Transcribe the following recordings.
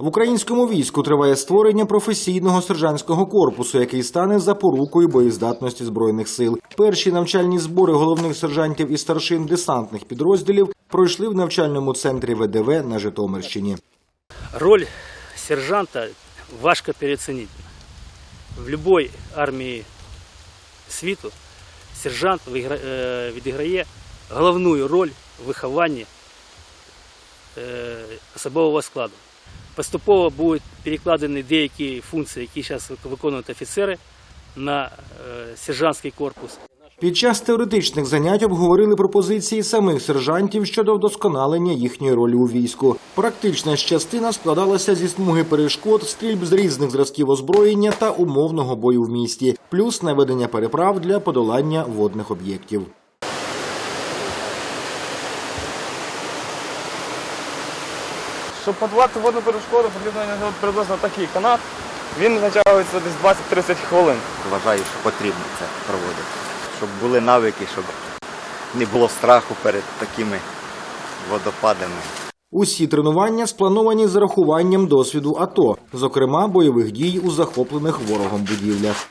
В українському війську триває створення професійного сержантського корпусу, який стане запорукою боєздатності збройних сил. Перші навчальні збори головних сержантів і старшин десантних підрозділів пройшли в навчальному центрі ВДВ на Житомирщині. Роль сержанта важко переоценить. В будь-якій армії світу сержант е, відіграє головну роль в вихованні е, особового складу. Поступово будуть перекладені деякі функції, які зараз виконують офіцери, на е, сержантський корпус. Під час теоретичних занять обговорили пропозиції самих сержантів щодо вдосконалення їхньої ролі у війську. Практична ж частина складалася зі смуги перешкод, стрільб з різних зразків озброєння та умовного бою в місті, плюс наведення переправ для подолання водних об'єктів. Щоб подолати водну перешкоду, потрібно приблизно такий канат. Він затягується десь 20-30 хвилин. Вважаю, що потрібно це проводити. Щоб були навики, щоб не було страху перед такими водопадами. Усі тренування сплановані з зарахуванням досвіду АТО, зокрема бойових дій у захоплених ворогом будівлях.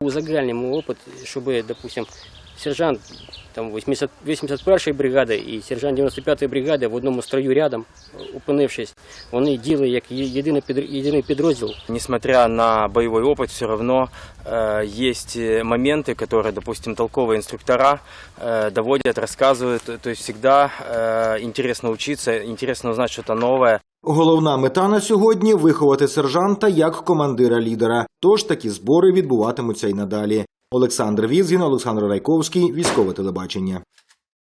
Узагальним опыт, чтобы, допустим, сержант там, 80, 81-ї бригади і сержант 95-ї бригади в одному строю рядом, опинившись, вони діли як є- єдиний, під, єдиний підрозділ. Несмотря на боевой опыт, все равно э, есть э, моменты, которые, допустим, толковые инструктора э, доводят, рассказывают. То есть всегда э, интересно учиться, интересно узнать что-то новое. Головна мета на сьогодні виховати сержанта як командира лідера. Тож такі збори відбуватимуться й надалі. Олександр Візгін, Олександр Райковський, військове телебачення.